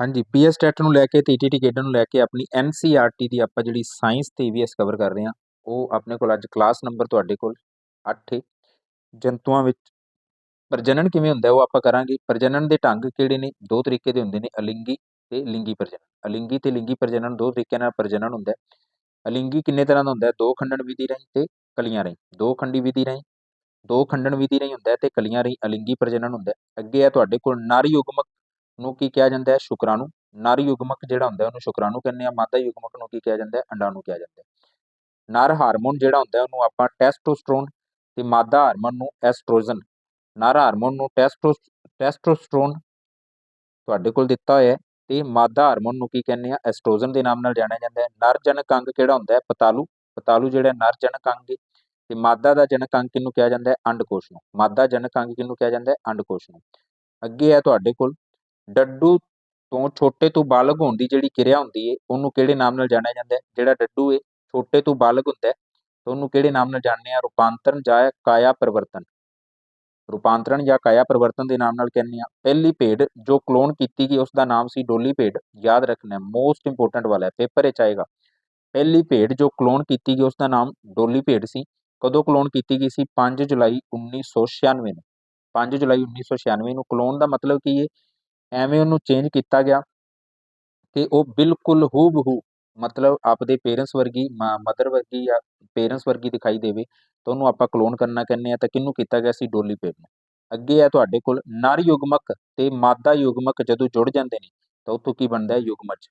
ਹਾਂਜੀ PS TET ਨੂੰ ਲੈ ਕੇ ਤੇ ਈਟੀਟੀ ਗੇਡਰ ਨੂੰ ਲੈ ਕੇ ਆਪਣੀ ਐਨਸੀਈਆਰਟੀ ਦੀ ਆਪਾਂ ਜਿਹੜੀ ਸਾਇੰਸ ਤੇ ਈਵੀਐਸ ਕਵਰ ਕਰ ਰਹੇ ਹਾਂ, ਉਹ ਆਪਣੇ ਕੋਲ ਅੱਜ ਕਲਾਸ ਨੰਬਰ ਤੁਹਾਡੇ ਕੋਲ 8 ਹੈ ਜੰਤੂਆਂ ਵਿੱਚ ਪ੍ਰਜਨਨ ਕਿਵੇਂ ਹੁੰਦਾ ਉਹ ਆਪਾਂ ਕਰਾਂਗੇ। ਪ੍ਰਜਨਨ ਦੇ ਢੰਗ ਕਿਹੜੇ ਨੇ? ਦੋ ਤਰੀਕੇ ਦੇ ਹੁੰਦੇ ਨੇ, ਅਲਿੰਗੀ ਤੇ ਲਿੰਗੀ ਪ੍ਰਜਨਨ। ਅਲਿੰਗੀ ਤੇ ਲਿੰਗੀ ਪ੍ਰਜਨਨ ਦੋ ਤਰੀਕਿਆਂ ਨਾਲ ਪ੍ਰਜਨਨ ਹੁੰਦਾ ਹੈ। ਅਲਿੰਗੀ ਕਿੰਨੇ ਤਰ੍ਹਾਂ ਦਾ ਹੁੰਦਾ ਹੈ? ਦੋ ਖੰਡਨ ਵਿਧੀ ਰਾਹੀਂ ਤੇ ਕਲੀਆਂ ਰਾਹੀਂ। ਦੋ ਖੰਡੀ ਵਿਧੀ ਰਾਹੀਂ। ਦੋ ਖੰਡਨ ਵਿਧੀ ਰਾਹੀਂ ਹੁੰਦਾ ਹੈ ਤੇ ਕਲੀਆਂ ਰਾਹੀਂ ਅਲਿੰਗੀ ਪ੍ਰਜਨਨ ਹੁੰਦਾ ਹੈ। ਅੱਗੇ ਆ ਤੁਹਾਡੇ ਕੋਲ ਨਾਰੀ ਉਗਮਕ ਨੂੰ ਕੀ ਕਿਹਾ ਜਾਂਦਾ ਹੈ? ਸ਼ੁਕਰਾਣੂ ਨਰ ਯੁਗਮਕ ਜਿਹੜਾ ਹੁੰਦਾ ਉਹਨੂੰ ਸ਼ੁਕਰਾਣੂ ਕਹਿੰਦੇ ਆ ਮਾਦਾ ਯੁਗਮਕ ਨੂੰ ਕੀ ਕਿਹਾ ਜਾਂਦਾ ਹੈ? ਅੰਡਾਣੂ ਕਿਹਾ ਜਾਂਦਾ ਹੈ। ਨਰ ਹਾਰਮੋਨ ਜਿਹੜਾ ਹੁੰਦਾ ਉਹਨੂੰ ਆਪਾਂ ਟੈਸਟੋਸਟਰੋਨ ਤੇ ਮਾਦਾ ਹਾਰਮੋਨ ਨੂੰ ਐਸਟ੍ਰੋਜਨ। ਨਰ ਹਾਰਮੋਨ ਨੂੰ ਟੈਸਟੋਸ, ਟੈਸਟੋਸਟਰੋਨ ਤੁਹਾਡੇ ਕੋਲ ਦਿੱਤਾ ਹੋਇਆ ਹੈ ਤੇ ਮਾਦਾ ਹਾਰਮੋਨ ਨੂੰ ਕੀ ਕਹਿੰਦੇ ਆ ਐਸਟ੍ਰੋਜਨ ਦੇ ਨਾਮ ਨਾਲ ਜਾਣਿਆ ਜਾਂਦਾ ਹੈ। ਨਰ ਜਨਕ ਅੰਗ ਕਿਹੜਾ ਹੁੰਦਾ ਹੈ? ਪਤਾਲੂ। ਪਤਾਲੂ ਜਿਹੜਾ ਨਰ ਜਨਕ ਅੰਗ ਹੈ। ਤੇ ਮਾਦਾ ਦਾ ਜਨਕ ਅੰਗ ਕਿਹਨੂੰ ਕਿਹਾ ਜਾਂਦਾ ਹੈ? ਅੰਡਕੋਸ਼ ਨੂੰ। ਮਾਦਾ ਜਨਕ ਅੰਗ ਕਿਹਨੂੰ ਕਿਹਾ ਜਾਂਦਾ ਹੈ? ਅੰਡਕੋਸ਼ ਨੂੰ। ਅੱਗੇ ਹੈ ਤੁਹਾਡੇ ਕੋਲ। ਡੱਡੂ ਤੋਂ ਛੋਟੇ ਤੋਂ ਬਾਲਗ ਹੋਣ ਦੀ ਜਿਹੜੀ ਕਿਰਿਆ ਹੁੰਦੀ ਹੈ ਉਹਨੂੰ ਕਿਹੜੇ ਨਾਮ ਨਾਲ ਜਾਣਿਆ ਜਾਂਦਾ ਹੈ ਜਿਹੜਾ ਡੱਡੂ ਹੈ ਛੋਟੇ ਤੋਂ ਬਾਲਗ ਹੁੰਦਾ ਹੈ ਤਾਂ ਉਹਨੂੰ ਕਿਹੜੇ ਨਾਮ ਨਾਲ ਜਾਣਦੇ ਆ? ਰੂਪਾਂਤਰਨ ਜਾਂ ਕਾਇਆ ਪਰਿਵਰਤਨ। ਰੂਪਾਂਤਰਣ ਜਾਂ ਕਾਇਆ ਪਰਿਵਰਤਨ ਦੇ ਨਾਮ ਨਾਲ ਕਹਿੰਦੇ ਆ। ਪਹਿਲੀ ਭੇਡ ਜੋ ਕਲੋਨ ਕੀਤੀ ਗਈ ਉਸ ਦਾ ਨਾਮ ਸੀ ਡੋਲੀ ਭੇਡ। ਯਾਦ ਰੱਖਣਾ ਮੋਸਟ ਇੰਪੋਰਟੈਂਟ ਵਾਲਾ ਹੈ ਪੇਪਰ ਵਿੱਚ ਆਏਗਾ। ਪਹਿਲੀ ਭੇਡ ਜੋ ਕਲੋਨ ਕੀਤੀ ਗਈ ਉਸ ਦਾ ਨਾਮ ਡੋਲੀ ਭੇਡ ਸੀ। ਕਦੋਂ ਕਲੋਨ ਕੀਤੀ ਗਈ ਸੀ? 5 ਜੁਲਾਈ 1996 ਨੂੰ। 5 ਜੁਲਾਈ 1996 ਨੂੰ। ਕਲੋਨ ਦਾ ਮਤਲਬ ਕੀ ਹੈ ਐਵੇਂ ਉਹਨੂੰ ਚੇਂਜ ਕੀਤਾ ਗਿਆ ਕਿ ਉਹ ਬਿਲਕੁਲ ਹੂਬਹੂ ਮਤਲਬ ਆਪਦੇ ਪੇਰੈਂਟਸ ਵਰਗੀ ਮਦਰ ਵਰਗੀ ਜਾਂ ਪੇਰੈਂਟਸ ਵਰਗੀ ਦਿਖਾਈ ਦੇਵੇ ਤਾਂ ਉਹਨੂੰ ਆਪਾਂ ਕਲੋਨ ਕਰਨਾ ਕਹਿੰਦੇ ਆ ਤਾਂ ਕਿਹਨੂੰ ਕੀਤਾ ਗਿਆ ਸੀ? ਡੋਲੀ ਪੇਟ ਨੂੰ। ਅੱਗੇ ਆ ਤੁਹਾਡੇ ਕੋਲ ਨਰ ਯੁਗਮਕ ਤੇ ਮਾਦਾ ਯੁਗਮਕ ਜਦੋਂ ਜੁੜ ਜਾਂਦੇ ਨੇ ਤਾਂ ਉੱਥੋਂ ਕੀ ਬਣਦਾ ਹੈ? ਯੁਗਮਜ।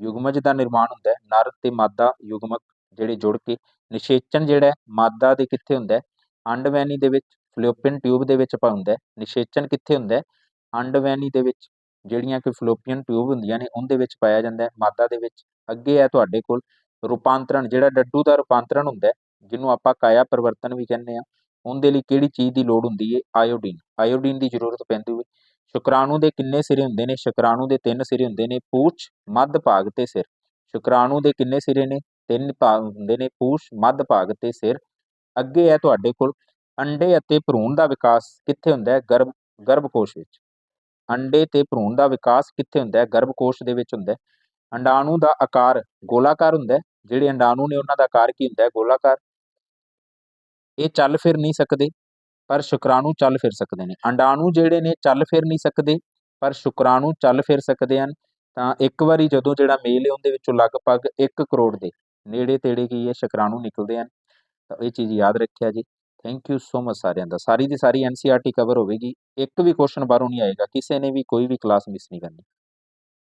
ਯੁਗਮਜ ਦਾ ਨਿਰਮਾਣ ਹੁੰਦਾ ਹੈ। ਨਰ ਤੇ ਮਾਦਾ ਯੁਗਮਕ ਜਿਹੜੇ ਜੁੜ ਕੇ ਨਿਸ਼ੇਚਨ ਜਿਹੜਾ ਮਾਦਾ ਦੇ ਕਿੱਥੇ ਹੁੰਦਾ ਹੈ? ਅੰਡਵੈਨੀ ਦੇ ਵਿੱਚ ਫਲੋਪੀਅਨ ਟਿਊਬ ਦੇ ਵਿੱਚ ਪਾਉਂਦਾ ਹੈ। ਨਿਸ਼ੇਚਨ ਕਿੱਥੇ ਹੁੰਦਾ ਹੈ? ਅੰਡਵੈਨੀ ਦੇ ਵਿੱਚ ਜਿਹੜੀਆਂ ਕਿ ਫਲੋਪੀਅਨ ਟਿਊਬ ਹੁੰਦੀਆਂ ਨੇ, ਉਹਦੇ ਵਿੱਚ ਪਾਇਆ ਜਾਂਦਾ ਹੈ। ਮਾਦਾ ਦੇ ਵਿੱਚ ਅੱਗੇ ਹੈ ਤੁਹਾਡੇ ਕੋਲ ਰੂਪਾਂਤਰਣ ਜਿਹੜਾ ਡੱਡੂ ਦਾ ਰੂਪਾਂਤਰਣ ਹੁੰਦਾ ਹੈ, ਜਿਹਨੂੰ ਆਪਾਂ ਕਾਇਆ ਪਰਿਵਰਤਨ ਵੀ ਕਹਿੰਦੇ ਆ ਉਹਦੇ ਲਈ ਕਿਹੜੀ ਚੀਜ਼ ਦੀ ਲੋੜ ਹੁੰਦੀ ਹੈ? ਆਇਓਡੀਨ। ਆਇਓਡੀਨ ਦੀ ਜ਼ਰੂਰਤ ਪੈਂਦੀ ਹੈ ਸ਼ੁਕਰਾਣੂ ਦੇ ਕਿੰਨੇ ਸਿਰੇ ਹੁੰਦੇ ਨੇ? ਸ਼ੁਕਰਾਣੂ ਦੇ ਤਿੰਨ ਸਿਰੇ ਹੁੰਦੇ ਨੇ, ਪੂਛ, ਮੱਧ ਭਾਗ ਤੇ ਸਿਰ। ਸ਼ੁਕਰਾਣੂ ਦੇ ਕਿੰਨੇ ਸਿਰੇ ਨੇ? ਤਿੰਨ ਭਾਗ ਹੁੰਦੇ ਨੇ, ਪੂਛ, ਮੱਧ ਭਾਗ ਤੇ ਸਿਰ। ਅੱਗੇ ਹੈ ਤੁਹਾਡੇ ਕੋਲ ਅੰਡੇ ਅਤੇ ਭਰੂਣ ਦਾ ਵਿਕਾਸ ਕਿੱਥੇ ਹੁੰਦਾ ਹੈ? ਗਰਭ, ਗਰਭਕੋਸ਼ ਵਿੱਚ। ਅੰਡੇ ਤੇ ਭਰੂਣ ਦਾ ਵਿਕਾਸ ਕਿੱਥੇ ਹੁੰਦਾ ਹੈ? ਗਰਭਕੋਸ਼ ਦੇ ਵਿੱਚ ਹੁੰਦਾ ਹੈ। ਅੰਡਾਣੂ ਦਾ ਆਕਾਰ ਗੋਲਾਕਾਰ ਹੁੰਦਾ ਹੈ। ਜਿਹੜੇ ਅੰਡਾਣੂ ਨੇ ਉਹਨਾਂ ਦਾ ਆਕਾਰ ਕੀ ਹੁੰਦਾ ਹੈ? ਗੋਲਾਕਾਰ। ਇਹ ਚੱਲ ਫਿਰ ਨਹੀਂ ਸਕਦੇ, ਪਰ ਸ਼ੁਕਰਾਣੂ ਚੱਲ ਫਿਰ ਸਕਦੇ ਨੇ। ਅੰਡਾਣੂ ਜਿਹੜੇ ਨੇ ਚੱਲ ਫਿਰ ਨਹੀਂ ਸਕਦੇ, ਪਰ ਸ਼ੁਕਰਾਣੂ ਚੱਲ ਫਿਰ ਸਕਦੇ ਹਨ। ਤਾਂ ਇੱਕ ਵਾਰੀ ਜਦੋਂ ਜਿਹੜਾ ਮੇਲ ਹੈ, ਉਹਦੇ ਵਿੱਚੋਂ ਲਗਭਗ 1 ਕਰੋੜ ਦੇ ਨੇੜੇ ਤੇੜੇ ਕੀ ਹੈ? ਸ਼ੁਕਰਾਣੂ ਨਿਕਲਦੇ ਹਨ। ਤਾਂ ਇਹ ਚੀਜ਼ ਯਾਦ ਰੱਖਿਆ ਜੀ। ਥੈਂਕ ਯੂ ਸੋ ਮਚ ਸਾਰਿਆਂ ਦਾ। ਸਾਰੀ ਦੀ ਸਾਰੀ ਐਨਸੀਆਰਟੀ ਕਵਰ ਹੋਵੇਗੀ। ਇੱਕ ਵੀ ਕੁਐਸਚਨ ਬਾਹਰੋਂ ਨਹੀਂ ਆਏਗਾ। ਕਿਸੇ ਨੇ ਵੀ ਕੋਈ ਵੀ ਕਲਾਸ ਮਿਸ ਨਹੀਂ ਕਰਨੀ।